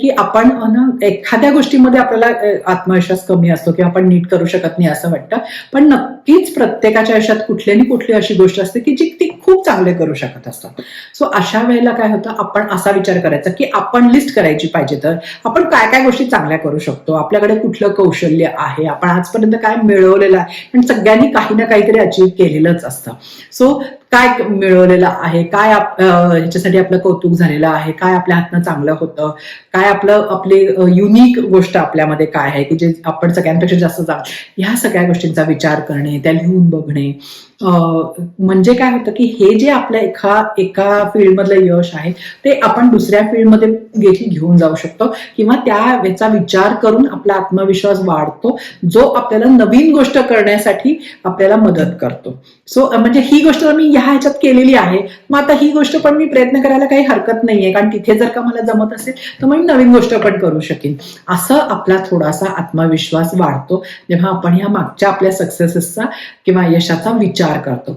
की आपण ना एखाद्या गोष्टीमध्ये आपल्याला आत्मविश्वास कमी असतो किंवा आपण नीट करू शकत नाही असं वाटतं. पण नक्कीच प्रत्येकाच्या आयुष्यात कुठली आणि कुठली अशी गोष्ट असते की जी ती खूप चांगले करू शकत असतात सो अशा वेळेला काय होतं आपण असा विचार करायचा की आपण लिस्ट करायची पाहिजे तर आपण काय काय गोष्टी चांगल्या करू शकतो आपल्याकडे कुठलं कौशल्य आहे आपण आजपर्यंत काय मिळवलेलं आहे पण सगळ्यांनी काही ना काहीतरी अचीव्ह केलेलंच असतं. सो काय मिळवलेलं आहे काय ह्याच्यासाठी आपलं कौतुक झालेलं आहे काय आपल्या हातनं चांगलं होतं काय आपलं आपली युनिक गोष्ट आपल्यामध्ये काय आहे की जे आपण सगळ्यांपेक्षा जास्त जा ह्या सगळ्या गोष्टींचा विचार करणे त्या लिहून बघणे. म्हणजे काय होतं की हे जे आपल्या एका एका फील्डमधलं यश आहे ते आपण दुसऱ्या फील्डमध्ये देखील घेऊन जाऊ शकतो किंवा त्या याचा विचार करून आपला आत्मविश्वास वाढतो जो आपल्याला नवीन गोष्ट करण्यासाठी आपल्याला मदत करतो. सो म्हणजे ही गोष्ट मी ह्या ह्याच्यात केलेली आहे. मग आता ही गोष्ट पण मी प्रयत्न करायला काही हरकत नाहीये कारण तिथे जर का मला जमत असेल तर मग मी नवीन गोष्ट पण करू शकेन. असं आपला थोडासा आत्मविश्वास वाढतो जेव्हा आपण ह्या मागच्या आपल्या सक्सेसेसचा किंवा यशाचा विचार करतो.